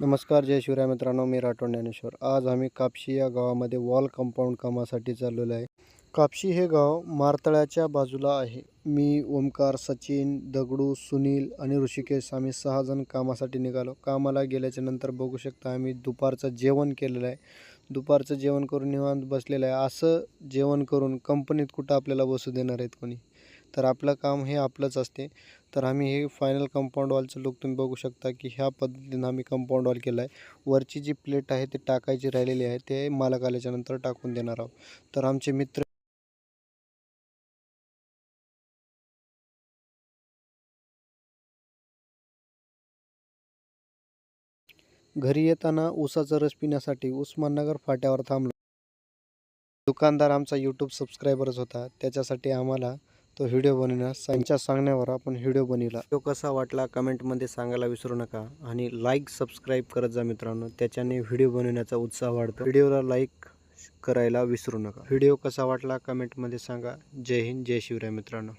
नमस्कार जय शिवराय मित्रांनो मी राठोड ज्ञानेश्वर. आज आम्ही कापशी या गावामध्ये वॉल कंपाऊंड कामासाठी चाललेलो आहे. कापशी हे गाव मारतळ्याच्या बाजूला आहे. मी ओमकार सचिन दगडू सुनील आणि ऋषिकेश आम्ही सहाजण कामासाठी निघालो. कामाला गेल्याच्यानंतर बघू शकता आम्ही दुपारचं जेवण केलेलं आहे. दुपारचं जेवण करून निवांत बसलेलं आहे. असं जेवण करून कंपनीत कुठं आपल्याला बसू देणार आहेत कोणी? तर आपलं काम हे आपलंच असते. तर आम्ही हे फायनल कंपाऊंड वॉलचं लुक तुम्ही बघू शकता की ह्या पद्धतीनं आम्ही कंपाऊंड वॉल केलं आहे. वरची जी प्लेट आहे ती टाकायची राहिलेली आहे ते मालक आल्याच्यानंतर टाकून देणार आहोत. तर आमचे मित्र घरी येताना ऊसाचा रस पिण्यासाठी उस्माननगर फाट्यावर थांबलो. दुकानदार आमचा यूट्यूब सबस्क्रायबरच होता. त्याच्यासाठी आम्हाला तो व्हिडिओ बनवण्यास त्यांच्या सांगण्यावर आपण व्हिडिओ बनवला. तो कसा वाटला कमेंटमध्ये सांगायला विसरू नका आणि लाईक सबस्क्राईब करत जा मित्रांनो. त्याच्याने व्हिडिओ बनवण्याचा उत्साह वाढतो. व्हिडिओला लाईक करायला विसरू नका. व्हिडिओ कसा वाटला कमेंटमध्ये सांगा. जय हिंद जय शिवराय मित्रांनो.